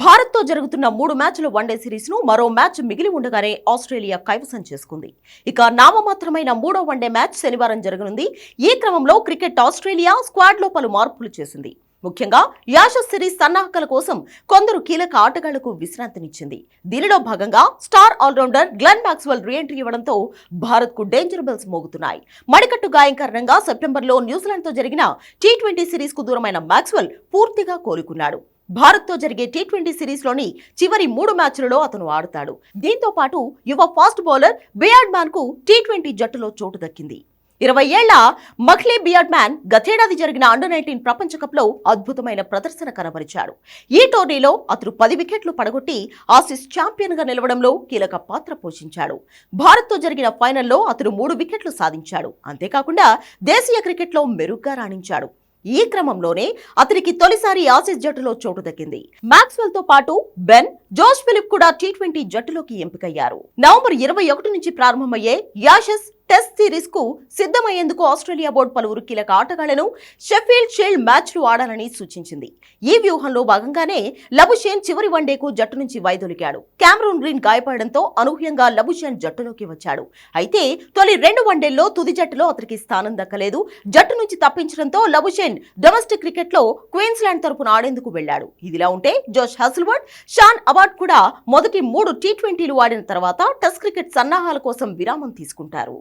భారత్తో జరుగుతున్న మూడు మ్యాచ్ల వన్డే సిరీస్ను మరో మ్యాచ్ మిగిలి ఉండగానే ఆస్ట్రేలియా కైవసం చేసుకుంది. ఇక నామమాత్రమైన మూడో వన్డే మ్యాచ్ శనివారం జరగనుంది. ఈ క్రమంలో క్రికెట్ ఆస్ట్రేలియా స్క్వాడ్లో పలు మార్పులు చేసింది. ముఖ్యంగా యాషస్ సిరీస్ సన్నాహకాల కోసం కొందరు కీలక ఆటగాళ్ళకు విశ్రాంతినిచ్చింది. దీనిలో భాగంగా star allrounder Glenn Maxwell reentry ఇవ్వడంతో భారత్కు డేంజర్ బెల్స్ మోగుతున్నాయి. మణికట్టు గాయం కారణంగా సెప్టెంబర్లో న్యూజిలాండ్తో జరిగిన టీ ట్వంటీ సిరీస్కు దూరమైన మ్యాక్స్వెల్ పూర్తిగా కోలుకున్నాడు. భారత్తో జరిగే టీ ట్వంటీ సిరీస్లోని చివరి మూడు మ్యాచ్లలో అతను ఆడుతాడు. దీంతో పాటు యువ ఫాస్ట్ బౌలర్ బియార్డ్ మ్యాన్కు టీ ట్వంటీ జట్టులో చోటు దక్కింది. ఇరవై ఏళ్ళ మఖ్లీ బియార్డ్ మ్యాన్ గతేడాది జరిగిన అండర్ నైన్టీన్ ప్రపంచ కప్లో అద్భుతమైన ప్రదర్శన కనబరిచాడు ఈ టోర్నీలో అతను పది వికెట్లు పడగొట్టి ఆసిస్ ఛాంపియన్గా నిలవడంలో కీలక పాత్ర పోషించాడు. భారత్తో జరిగిన ఫైనల్లో అతను మూడు వికెట్లు సాధించాడు. అంతేకాకుండా దేశీయ క్రికెట్లో మెరుగ్గా రాణించాడు. ఈ క్రమంలోనే అతనికి తొలిసారి ఆసిస్ జట్టులో చోటు దక్కింది. మాక్స్వెల్తో పాటు బెన్ జోష్ ఫిలిప్ కూడా టీ ట్వంటీ జట్టులోకి ఎంపికయ్యారు. నవంబర్ ఇరవై ఒకటి నుంచి ప్రారంభమయ్యే యాషస్ టెస్ట్ సిరీస్కు సిద్ధమయ్యేందుకు ఆస్ట్రేలియా బోర్డు పలువురు కీలక ఆటగాళ్ళను షెఫీల్డ్ షీల్డ్ మ్యాచ్లు ఆడాలని సూచించింది. ఈ వ్యూహంలో భాగంగానే లబుషేన్ చివరి వన్డేకు జట్టు నుంచి వైదొలిగాడు క్యామరూన్ గ్రీన్ గాయపడడంతో అనూహ్యంగా లబుషేన్ జట్టులోకి వచ్చాడు. అయితే తొలి రెండు వన్డేల్లో తుది జట్టులో అతనికి స్థానం దక్కలేదు. జట్టు నుంచి తప్పించడంతో లబుషేన్ డొమెస్టిక్ క్రికెట్లో క్వీన్స్లాండ్ తరపున ఆడేందుకు వెళ్ళాడు ఇదిలా ఉంటే జోష్ హస్ల్వర్డ్ షాన్ అబార్డ్ కూడా మొదటి మూడు టీ ట్వంటీలు ఆడిన తర్వాత టెస్ట్ క్రికెట్ సన్నాహాల కోసం విరామం తీసుకుంటారు.